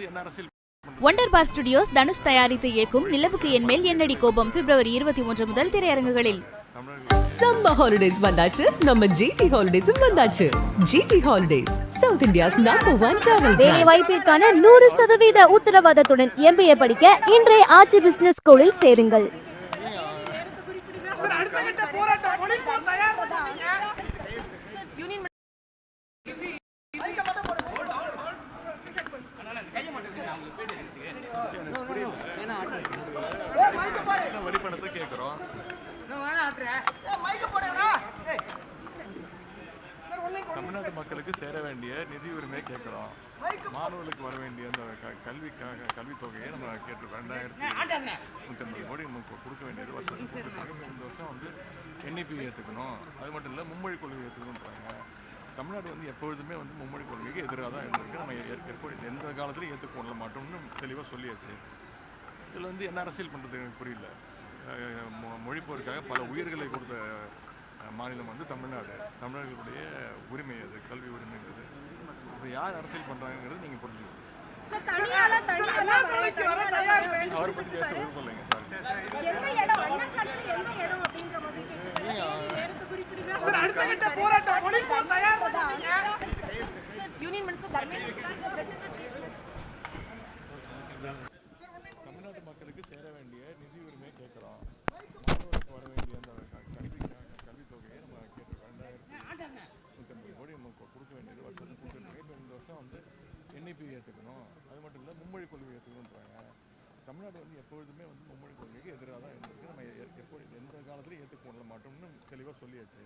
வந்து என்ன அரசியல் ஒண்டர் பார் ஸ்டுடியோஸ் தனுஷ் தயாரித்து இயக்கும் நிலவுக்கு என் மேல் என்னடி கோபம் பிப்ரவரி இருபத்தி ஒன்று முதல் திரையரங்குகளில். சம்மர் ஹாலிடேஸ் வந்தாச்சு. நம்ம ஜிடி ஹாலிடேஸும் வந்தாச்சு. GT holidays South India's number one travel வேலை வாய்ப்பிற்கான நூறு சதவீத உத்தரவாதத்துடன் எம்பிஏ படிக்க இன்றைய ஆட்சி பிசினஸ் ஸ்கூலில் சேருங்கள் எனக்கு புரியல என்ன வரி பணத்தை கேட்குறோம் மக்களுக்கு சேர வேண்டிய நிதி உரிமையை கேட்குறோம். மாணவர்களுக்கு வர வேண்டிய அந்த க- கல்விக்காக கல்வித் தொகையை நம்ம கேட்டிருக்கோம். ரெண்டாயிரத்தி நூற்றி ஐம்பது கோடி நமக்கு கொடுக்க வேண்டியது வருஷத்துக்கு கொடுத்துருக்காங்க இந்த வருஷம் வந்து என்இபி ஏற்றுக்கணும் அது மட்டும் இல்லை மும்மொழி கொள்கை ஏற்றுக்கணுன்றாங்க தமிழ்நாடு வந்து எப்பொழுதுமே வந்து மும்மொழி கொள்கைக்கு எதிராக தான் இருந்திருக்கு. நம்ம எப்பொழுது எந்த காலத்துலையும் ஏற்றுக்கொள்ள மாட்டோம்னு தெளிவாக சொல்லியாச்சு. இதில் வந்து என்ன அரசியல் பண்ணுறது எனக்கு புரியல. மொழிப்போருக்காக பல உயிர்களை கொடுத்த மாநிலம் வந்து தமிழ்நாடு தமிழர்களுடைய உரிமை அது கல்வி உரிமைங்கிறது இப்போ யார் அரசியல் பண்ணுறாங்கிறது நீங்கள் புரிஞ்சுக்கணும் அவரை பற்றி பேச விருப்பம் இல்லைங்க சாரி தமிழ்நாட்டு மக்களுக்கு சேர வேண்டிய நிதி உரிமையை கேட்குறோம் மாணவர்களுக்கு வர வேண்டிய அந்த க- கல்விக்காக கல்வித் தொகையை நம்ம கேட்டிருக்கோம் ரெண்டாயிரத்தி நூற்றி ஐம்பது கோடி நமக்கு கொடுக்க வேண்டியது வருஷத்துக்கு கொடுத்துருக்கோம் இப்போ இந்த வருஷம் வந்து கல்வி ஏற்றுக்கணும் அது மட்டும் இல்லை மும்மொழி கொள்கை ஏற்றுக்கணுன்றாங்க தமிழ்நாடு வந்து எப்பொழுதுமே வந்து மும்மொழி கொள்கைக்கு எதிராக தான் இருந்திருக்கு நம்ம எ- எப்பொழுது எந்த காலத்துலையும் ஏற்றுக்கொள்ள மாட்டோம்னு தெளிவாக சொல்லியாச்சு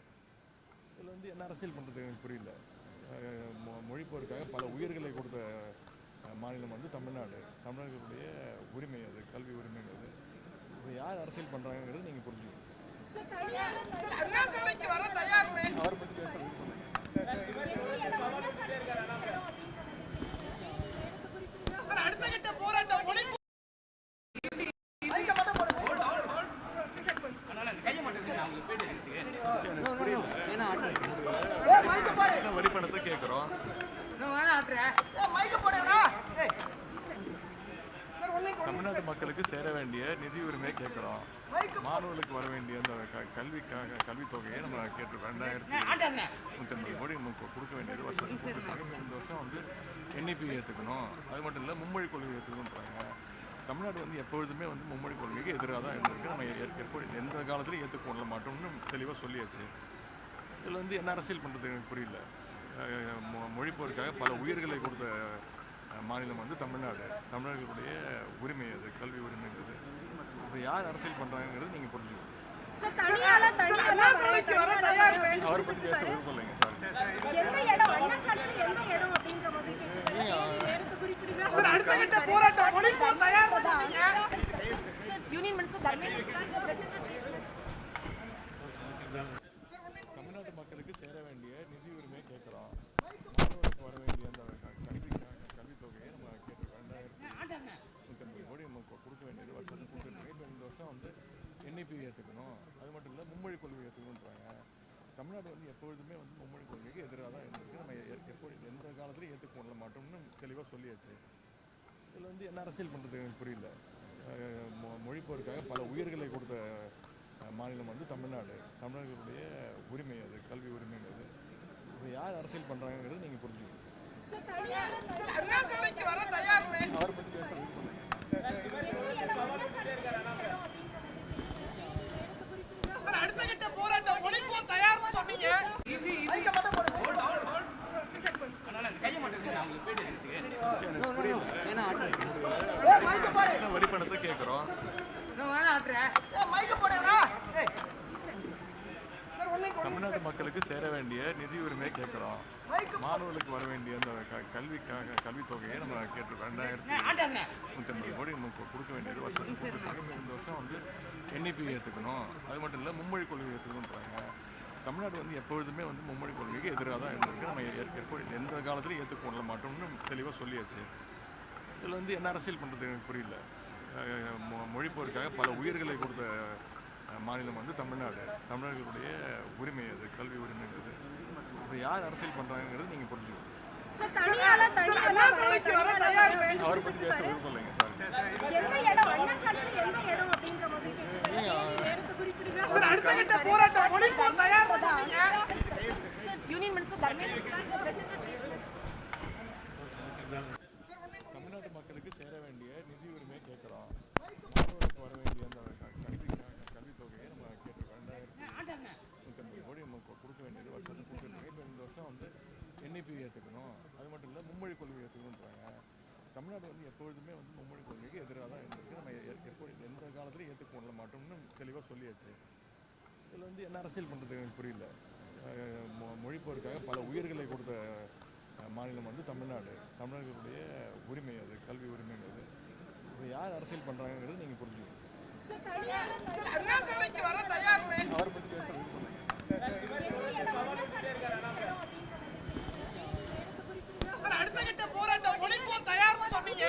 இதில் வந்து என்ன அரசியல் பண்ணுறது எனக்கு புரியல மொழிப்போருக்காக பல உயிர்களை கொடுத்த மாநிலம் வந்து தமிழ்நாடு தமிழர்களுடைய உரிமை அது கல்வி உரிமைங்கிறது இப்போ யார் அரசியல் பண்ணுறாங்கிறது நீங்கள் புரிஞ்சுக்கணும் அவர் பற்றி பேச விருப்பம் இல்லை. எனக்கு புரியல என்ன வரி பணத்தை கேட்குறோம் தமிழ்நாட்டு மக்களுக்கு சேர வேண்டிய நிதி உரிமையை கேட்குறோம் அந்த க- கல்விக்காக கல்வித் தொகையை நம்ம கேட்டிருக்கோம். ரெண்டாயிரத்தி நூற்றி ஐம்பது கோடி நமக்கு கொடுக்க வேண்டியது வருஷத்துக்கு கொடுத்துருக்காங்க இந்த வருஷம் வந்து என்இபி ஏற்றுக்கணும் அது மட்டும் இல்லை மும்மொழி கொள்கை ஏற்றுக்கணுன்றாங்க தமிழ்நாடு வந்து எப்பொழுதுமே வந்து மும்மொழி கொள்கைக்கு எதிராக தான் இருந்திருக்கு. நம்ம எப்பொழுது எந்த காலத்துலையும் ஏற்றுக்கொள்ள மாட்டோம்னு தெளிவாக சொல்லியாச்சு. இதில் வந்து என்ன அரசியல் பண்ணுறது எனக்கு புரியல. மொழிப்போருக்காக பல உயிர்களை கொடுத்த மாநிலம் வந்து தமிழ்நாடு. தமிழர்களுடைய உரிமை அது கல்வி உரிமைங்கிறது இப்போ யார் அரசியல் பண்ணுறாங்கிறது நீங்கள் புரிஞ்சுக்கணும். அவரை பற்றி பேச விருப்பம் இல்லைங்க சாரி மக்களுக்கு சேர வேண்டிய நிதி உரிமையை கேட்குறோம் மாணவர்களுக்கு வர வேண்டிய அந்த க- கல்விக்காக கல்வித் தொகையை நம்ம கேட்டிருக்கோம் ரெண்டாயிரத்தி நூற்றி ஐம்பது கோடி நமக்கு கொடுக்க வேண்டியது வருஷத்துக்கு கொடுத்துருக்கோம் இப்போ இந்த வருஷம் வந்து என்இபி ஏற்றுக்கணும் அது மட்டும் இல்லை மும்மொழி கொள்கை ஏற்றுக்கணுன்றாங்க தமிழ்நாடு வந்து எப்பொழுதுமே வந்து மும்மொழி கொள்கைக்கு எதிராக தான் இருந்திருக்கு. நம்ம எப்பொழுது எந்த காலத்துலையும் ஏற்றுக்கொள்ள மாட்டோம்னு தெளிவாக சொல்லியாச்சு. இதில் வந்து என்ன அரசியல் பண்ணுறது எனக்கு புரியல. மொழிப்போருக்காக பல உயிர்களை கொடுத்த மாநிலம் வந்து தமிழ்நாடு. தமிழர்களுடைய உரிமை அது கல்வி உரிமைங்கிறது. இப்போ யார் அரசியல் பண்ணுறாங்கிறது நீங்கள் புரிஞ்சுக்கணும். அவரை பற்றி பேச விருப்பம் இல்லை. எனக்கு புரியல என்ன வரி பணத்தை கேட்குறோம் தமிழ்நாட்டு மக்களுக்கு சேர வேண்டிய நிதி உரிமையை கேட்குறோம் மாணவர்களுக்கு வர வேண்டிய அந்த க- கல்விக்காக கல்வித் தொகையை நம்ம கேட்டிருக்கோம். ரெண்டாயிரத்தி நூற்றி ஐம்பது கோடி நமக்கு கொடுக்க வேண்டியது வருஷத்துக்கு கொடுத்துருக்காங்க இந்த வருஷம் வந்து என்இபி ஏற்றுக்கணும் அது மட்டும் இல்லை மும்மொழி கொள்கை ஏற்றுக்கணுன்றாங்க தமிழ்நாடு வந்து எப்பொழுதுமே வந்து மும்மொழி கொள்கைக்கு எதிராக தான் இருந்திருக்கு. நம்ம எப்பொழுது எந்த காலத்துலையும் ஏற்றுக்கொள்ள மாட்டோம்னு தெளிவாக சொல்லியாச்சு. இதில் வந்து என்ன அரசியல் பண்ணுறது எனக்கு புரியல. மொழிப்போருக்காக பல உயிர்களை கொடுத்த மாநிலம் வந்து தமிழ்நாடு. தமிழர்களுடைய உரிமை அது கல்வி உரிமைங்கிறது இப்போ யார் அரசியல் பண்ணுறாங்கிறது நீங்கள் புரிஞ்சுக்கணும். அவரை பற்றி பேச விருப்பம் இல்லைங்க சாரி. யூனியன் மினிஸ்டர் தர்மேந்திர தமிழ்நாட்டு மக்களுக்கு சேர வேண்டிய நிதி உரிமை கேட்குறோம். வர வேண்டிய அந்த கல்வி க- கல்வித் தொகையை நம்ம கேட்டிருக்கோம் ரெண்டாயிரத்தி நூற்றம்பது கோடி நம்ம கொடுக்க வேண்டியது வருஷத்துக்கு கொடுத்துருக்கோம் இப்போ இந்த வருஷம் வந்து என்ஐபி ஏற்றுக்கணும் அது மட்டும் இல்லை மும்மொழி கொள்கை ஏற்றுக்கணுன்றாங்க தமிழ்நாடு வந்து எப்பொழுதுமே வந்து மும்மொழி கொள்கைக்கு எதிராக தான் இருந்திருக்கு நம்ம எப்பொழுது எந்த காலத்துலையும் ஏற்றுக்கொள்ள மாட்டோம்னு தெளிவாக சொல்லியாச்சு இதில் வந்து என்ன அரசியல் பண்ணுறது எனக்கு புரியல மொழிப்போருக்காக பல உயிர்களை கொடுத்த மாநிலம் வந்து தமிழ்நாடு தமிழர்களுடைய உரிமை அது கல்வி உரிமைங்கிறது இப்போ யார் அரசியல் பண்ணுறாங்கிறது நீங்கள் புரிஞ்சுக்கணும் சார் அண்ணா சாலைக்கு வர தயார் அவரை பற்றி பேச விருப்பம் இல்லை. சார் அடுத்த கட்ட போராட்டம் தயார் சொன்னீங்க.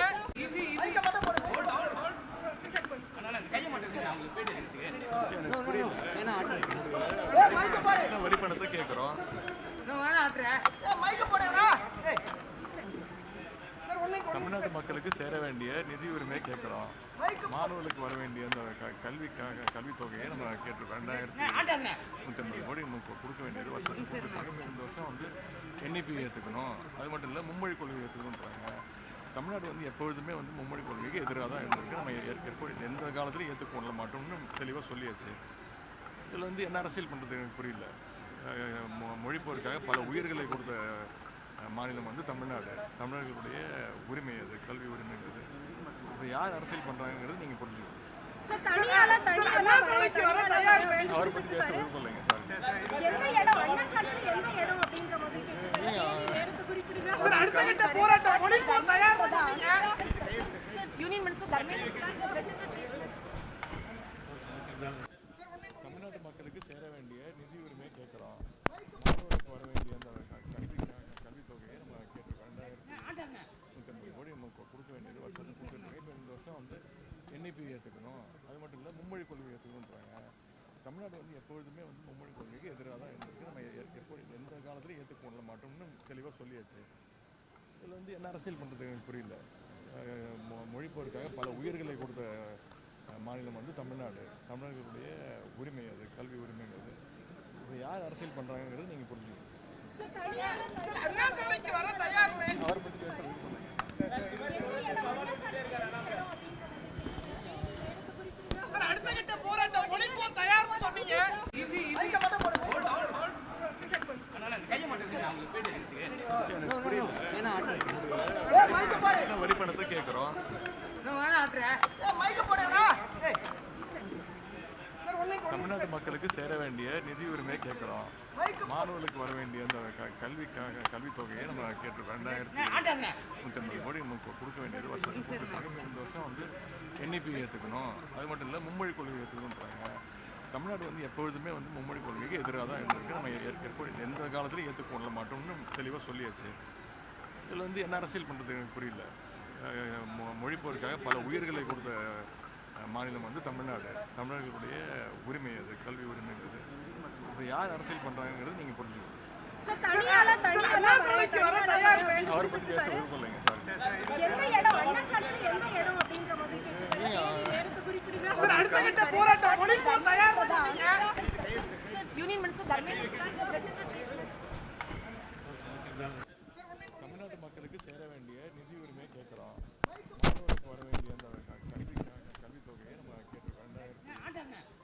எனக்கு புரியல வரி பணத்தை கேட்குறோம் தமிழ்நாட்டு மக்களுக்கு சேர வேண்டிய நிதி உரிமை கேட்குறோம். மாணவர்களுக்கு வர வேண்டிய அந்த க- கல்விக்காக கல்வித் தொகையை நம்ம கேட்டிருக்கோம். ரெண்டாயிரத்தி நூற்றம்பது கோடி நம்ம கொ- கொடுக்க வேண்டியது வருஷத்துக்கு கொடுத்துருக்கோம் இப்போ இந்த வருஷம் வந்து என்ஐபி ஏற்றுக்கணும் அது மட்டும் இல்லை மும்மொழி கொள்கை ஏற்றுக்கணுன்றாங்க தமிழ்நாடு வந்து எப்பொழுதுமே வந்து மும்மொழி கொள்கைக்கு எதிராக தான் இருந்திருக்கு. நம்ம எப்பொழுது எந்த காலத்துலையும் ஏற்றுக்கொள்ள மாட்டோம்னு தெளிவாக சொல்லியாச்சு. இதில் வந்து என்ன அரசியல் பண்ணுறது எனக்கு புரியல மொழிப்போருக்காக பல உயிர்களை கொடுத்த மாநிலம் வந்து தமிழ்நாடு தமிழர்களுடைய உரிமை அது கல்வி உரிமைங்கிறது இப்போ யார் அரசியல் பண்ணுறாங்கிறது நீங்கள் புரிஞ்சுக்கணும் அவரை பற்றி பேச விருப்பம் இல்லைங்க சாரி எந்த இடம் அண்ணா சாலையில எந்த இடம் அப்படின்ற மாதிரி சார் அடுத்த கட்ட போராட்டம் முடிப்போம் தயார் சொன்னீங்க யூனியன் மினிஸ்டர் தர்மேந்திர சேர வேண்டிய நிதி உரிமை கேட்குறோம். மாணவர்களுக்கு வர வேண்டிய அந்த க- கல்வி கல்வித் தொகையை நம்ம கேட்டிருக்கோம். ரெண்டாயிரத்தி நூற்றம்பது கோடி நம்ம கொடுக்க வேண்டியது வருஷத்துக்கு கொடுத்துருக்கோம் இப்போ இந்த வருஷம் வந்து என்ஐபி ஏற்றுக்கணும் அது மட்டும் இல்லை மும்மொழி கொள்கை ஏற்றுக்கணுன்றாங்க தமிழ்நாடு வந்து எப்பொழுதுமே வந்து மும்மொழி கொள்கைக்கு எதிராக தான் இருந்திருக்கு நம்ம எப்போ எந்த காலத்துலையும் ஏற்றுக்கொள்ள மாட்டோம்னு தெளிவாக சொல்லியாச்சு. இதில் வந்து என்ன அரசியல் பண்ணுறது எனக்கு புரியல. அஹ் மொ- மொழிப்போருக்காக பல உயிர்களை கொடுத்த மாநிலம் வந்து தமிழ்நாடு. தமிழர்களுடைய உரிமை அது கல்வி உரிமைங்கிறது. இப்போ யார் அரசியல் பண்ணுறாங்கிறது நீங்கள் புரிஞ்சுக்கணும். அவரை பற்றி பேச விருப்பம் இல்லை. சார் அடுத்த கட்ட போராட்டம் முடிப்போம் தயார் சொன்னீங்க மைக்க மட்டும் போடுங்க. எனக்கு புரியல ஏய், மைக்க போடு. என்ன வரி பணத்தை கேட்குறோம் ஏய், மைக்க போடுங்கடா. சார் ஒண்ணு தமிழ்நாட்டு மக்களுக்கு சேர வேண்டிய நிதி உரிமை கேட்குறோம் மைக்க மாணவர்களுக்கு வர வேண்டிய அந்த க- கல்விக்காக கல்வித் தொகையை நம்ம கேட்டிருக்கோம் ரெண்டாயிரத்தி நூற்றம்பது கோடி நம்ம கொ- கொடுக்க வேண்டியது வருஷம் கொடுத்துருக்காங்க இந்த வருஷம் வந்து என்ஐபி ஏற்றுக்கணும் அது மட்டும் இல்லை மும்மொழி கொள்கை ஏற்றுக்கணுன்றாங்க தமிழ்நாடு வந்து எப்பொழுதுமே வந்து மும்மொழி கொள்கைக்கு எதிராக தான் இருந்திருக்கு. நம்ம எப்பொழுது எந்த காலத்துலையும் ஏற்றுக்கொள்ள மாட்டோம்னு தெளிவாக சொல்லியாச்சு. இதில் வந்து என்ன அரசியல் பண்ணுறது எனக்கு புரியல. மொ- மொழிப்போருக்காக பல உயிர்களை கொடுத்த மாநிலம் வந்து தமிழ்நாடு. தமிழர்களுடைய உரிமை அது கல்வி உரிமைங்கிறது இப்போ யார் அரசியல் பண்ணுறாங்கிறது நீங்கள் புரிஞ்சுக்கணும். அவரை பற்றி பேச விருப்பம் இல்லைங்க தமிழ்நாட்டு மக்களுக்கு சேர வேண்டிய நிதி உரிமை கேட்குறோம் மாணவர்களுக்கு வர வேண்டிய அந்த கல்வி தொகையை நம்ம கேட்டிருக்கோம் ரெண்டாயிரத்தி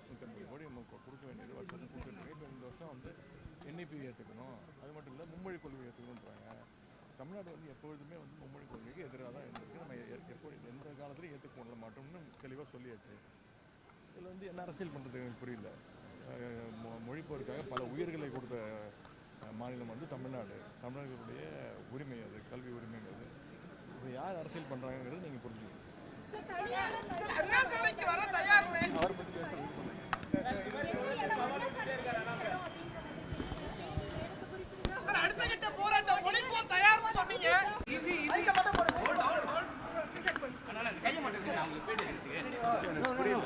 நூற்றம்பது கோடி நம்ம கொடுக்க வேண்டியது வருஷம் கொடுத்துருக்கோம் இப்போ இந்த வருஷம் வந்து என்ஐபி ஏற்றுக்கணும் அது மட்டும் இல்லை மும்மொழி கொள்கை ஏற்றுக்கணுன்றாங்க தமிழ்நாடு வந்து எப்பொழுதுமே வந்து மும்மொழி கொள்கைக்கு எதிராக தான் இருந்திருக்கு. நம்ம எ- எப்பொழுது எந்த காலத்துலையும் ஏற்றுக்கொள்ள மாட்டோம்னு தெளிவாக சொல்லியாச்சு. இதில் வந்து என்ன அரசியல் பண்ணுறது எனக்கு புரியல. மொ- மொழிப்போருக்காக பல உயிர்களை கொடுத்த மாநிலம் வந்து தமிழ்நாடு. தமிழர்களுடைய உரிமை அது கல்வி உரிமைங்கிறது இப்போ யார் அரசியல் பண்ணுறாங்கிறது நீங்கள் புரிஞ்சுக்கணும் சார் அண்ணா சாலைக்கு வர தயார் அவரை பற்றி பேச விருப்பம் இல்லை. சார் அடுத்த கட்ட போராட்டம் முடிப்போம் தயார் சொன்னீங்க மைக்க மட்டும் போடுங்க. எனக்கு புரியல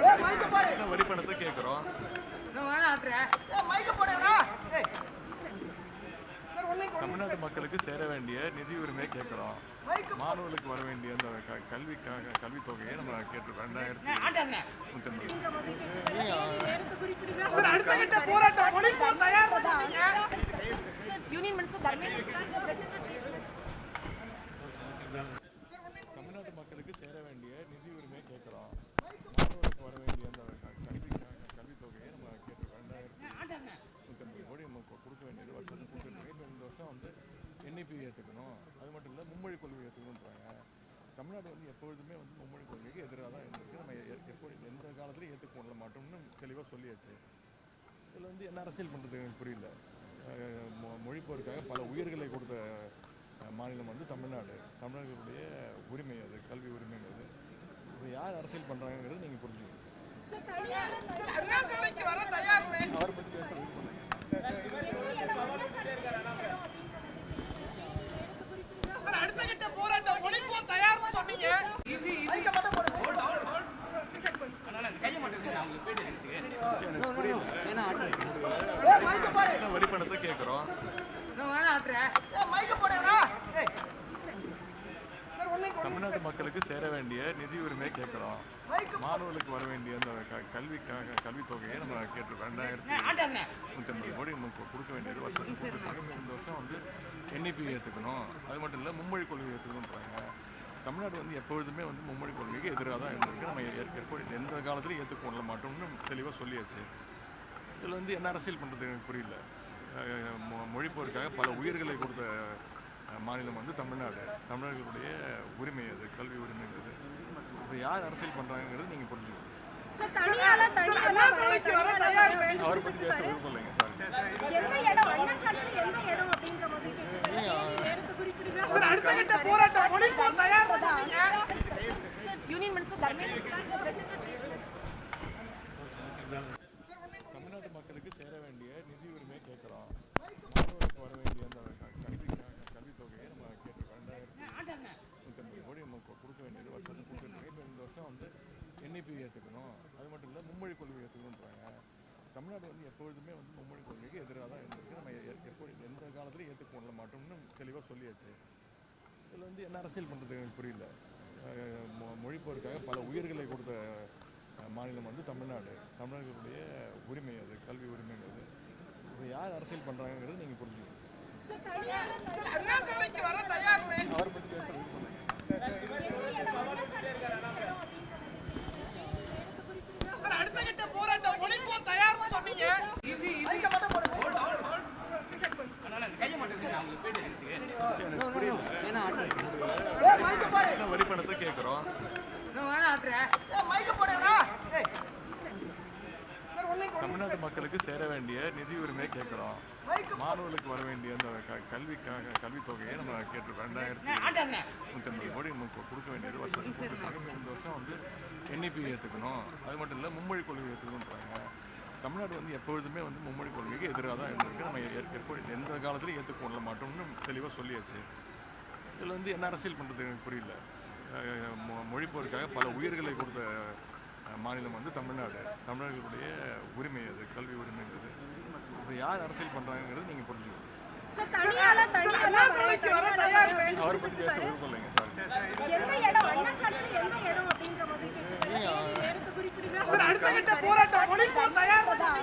ஏய், மைக்க போடு. என்ன வரி பணத்தை கேட்குறோம் ஏய், மைக்க போடுங்கடா. சார் ஒண்ணு தமிழ்நாட்டு மக்களுக்கு சேர வேண்டிய நிதி உரிமையை கேட்குறோம். மாணவர்களுக்கு வர வேண்டிய அந்த க- கல்விக்காக கல்வித் தொகையை நம்ம கேட்டிருக்கோம் ரெண்டாயிரத்தி தமிழ்நாட்டு மக்களுக்கு சேர வேண்டிய நிதி உரிமையை கேட்குறோம். மாணவர்களுக்கு வர வேண்டிய அந்த கல்விக்காக கல்வித் தொகையை நம்ம கேட்டிருக்கோம் ரெண்டாயிரத்தி நூற்றி ஐம்பது கோடி நம்ம கொடுக்க வேண்டியது. இந்த வருஷம் வந்து என்இபி ஏற்றுக்கணும் அது மட்டும் இல்லை மும்மொழி கொள்கை ஏற்றுக்கணுன்றாங்க தமிழ்நாடு வந்து எப்பொழுதுமே வந்து மும்மொழி கொள்கைக்கு எதிராக தான் இருந்திருக்கு நம்ம எப்போ எந்த காலத்துலையும் ஏற்றுக்கொள்ள மாட்டோம்னு தெளிவாக சொல்லியாச்சு. இதில் வந்து என்ன அரசியல் பண்ணுறது எனக்கு புரியல. மொ- மொழிப்போருக்காக பல உயிர்களை கொடுத்த மாநிலம் வந்து தமிழ்நாடு. தமிழர்களுடைய உரிமை அது கல்வி உரிமைங்கிறது இப்போ யார் அரசியல் பண்ணுறாங்கிறது நீங்கள் புரிஞ்சுக்கணும் சார் அண்ணா சிலைக்கு வர தயார்னு அவரை பற்றி பேச விரும்பல. சார் அடுத்த கட்ட போராட்டம் முடிப்போம் தயார்னு சொன்னீங்க மைக்க மட்டும் போடுங்க. எனக்கு புரியல ஏய், மைக்க போடு. பணத்தை கேட்குறோம் தமிழ்நாட்டு மக்களுக்கு சேர வேண்டிய நிதி உரிமையை கேட்குறோம் மாணவர்களுக்கு வர வேண்டிய அந்த க- கல்விக்காக கல்வித் தொகையை நம்ம கேட்டிருக்கோம். ரெண்டாயிரத்தி நூற்றி ஐம்பது கோடி நம்ம கொ- கொடுக்க வேண்டியது இப்போ இந்த வருஷம் வந்து என்இபி ஏற்றுக்கணும் அது மட்டும் இல்லை மும்மொழி கொள்கை ஏற்றுக்கணுன்றாங்க தமிழ்நாடு வந்து எப்பொழுதுமே வந்து மும்மொழி கொள்கைக்கு எதிராக தான் இருந்திருக்கு. நம்ம எப்பொழுது எந்த காலத்துலையும் ஏற்றுக்கொள்ள மாட்டோம்னு தெளிவாக சொல்லியாச்சு. இதில் வந்து என்ன அரசியல் பண்ணுறது எனக்கு புரியல. மொழிப்போருக்காக பல உயிர்களை கொடுத்த மாநிலம் வந்து தமிழ்நாடு தமிழர்களுடைய உரிமை அது கல்வி உரிமைங்கிறது இப்போ யார் அரசியல் பண்ணுறாங்கிறது நீங்கள் புரிஞ்சுக்கணும் சார் அவரை பற்றி பேச விருப்பம் இல்லைங்க சாரி எந்த இடம் அண்ணா சாலையில எந்த இடம் அப்படின்ற மாதிரி சார் அடுத்த கட்ட போராட்டம் முடிப்போம் தயார்னு சொன்னீங்க யூனியன் மினிஸ்டர் தர்மேந்திர தமிழ்நாட்டு மக்களுக்கு சேர வேண்டிய நிதி உரிமையை கேட்குறோம் மாணவர்களுக்கு வர வேண்டிய அந்த க- கல்விக்காக கல்வித் தொகையை நம்ம கேட்டிருக்கோம் ரெண்டாயிரத்தி நூற்றி ஐம்பது கோடி நம்ம கொ- கொடுக்க வேண்டியது வருஷத்துக்கு கொடுத்துருக்கோம் இப்போ இந்த வருஷம் வந்து என்இபி ஏற்றுக்கணும் அது மட்டும் இல்லை மும்மொழி கொள்கை ஏற்றுக்கணுன்றாங்க தமிழ்நாடு வந்து எப்பொழுதுமே வந்து மும்மொழி கொள்கைக்கு எதிராக தான் இருந்திருக்கு நம்ம எ- எப்பொழுது எந்த காலத்துலையும் ஏற்றுக்கொள்ள மாட்டோம்னு தெளிவாக சொல்லியாச்சு. இதில் வந்து என்ன அரசியல் பண்ணுறது எனக்கு புரியல. மொழிப்போருக்காக பல உயிர்களை கொடுத்த மாநிலம் வந்து தமிழ்நாடு. தமிழர்களுடைய உரிமை அது கல்வி உரிமைங்கிறது இப்போ யார் அரசியல் பண்ணுறாங்கிறது நீங்கள் புரிஞ்சுக்கணும். சார் அண்ணா சிலைக்கு வர தயார்னு அவரை பற்றி பேச விருப்பம் சார் அடுத்த கட்ட போராட்டம் முடிப்போம் தயார்னு சொன்னீங்க மைக்க மட்டும் போடுங்க. எனக்கு புரியல ஏய், மைக்க போடு. என்ன வரி பணத்தை கேட்குறோம் தமிழ்நாட்டு மக்களுக்கு சேர வேண்டிய நிதி உரிமையை கேட்குறோம். மாணவர்களுக்கு வர வேண்டிய அந்த க- கல்விக்காக கல்வித் தொகையை நம்ம கேட்டிருக்கோம். ரெண்டாயிரத்தி நூற்றி ஐம்பது கோடி நமக்கு கொடுக்க வேண்டியது வருஷம் கொடுத்துருக்காங்க இந்த வருஷம் வந்து என்இபி ஏற்றுக்கணும் அது மட்டும் இல்லை மும்மொழி கொள்கை ஏற்றுக்கணுன்றாங்க தமிழ்நாடு வந்து எப்பொழுதுமே வந்து மும்மொழி கொள்கைக்கு எதிராக தான் இருந்திருக்கு. நம்ம எப்பொழுது எந்த காலத்துலையும் ஏற்றுக்கொள்ள மாட்டோம்னு தெளிவாக சொல்லியாச்சு. இதில் வந்து என்ன அரசியல் பண்ணுறது எனக்கு புரியல. மொழிப்போருக்காக பல உயிர்களை கொடுத்த மாநிலம் வந்து தமிழ்நாடு. தமிழர்களுடைய உரிமை அது கல்வி உரிமைங்கிறது இப்போ யார் அரசியல் பண்ணுறாங்கிறது நீங்கள் புரிஞ்சுக்கணும். அவரை பற்றி பேச விருப்பம் இல்லைங்க சாரி. எந்த இடம் அண்ணா சாலையில எந்த இடம் அப்படின்ற மாதிரி சார் அடுத்த கட்ட போராட்டம் முடிப்போம் தயார்னு சொன்னீங்க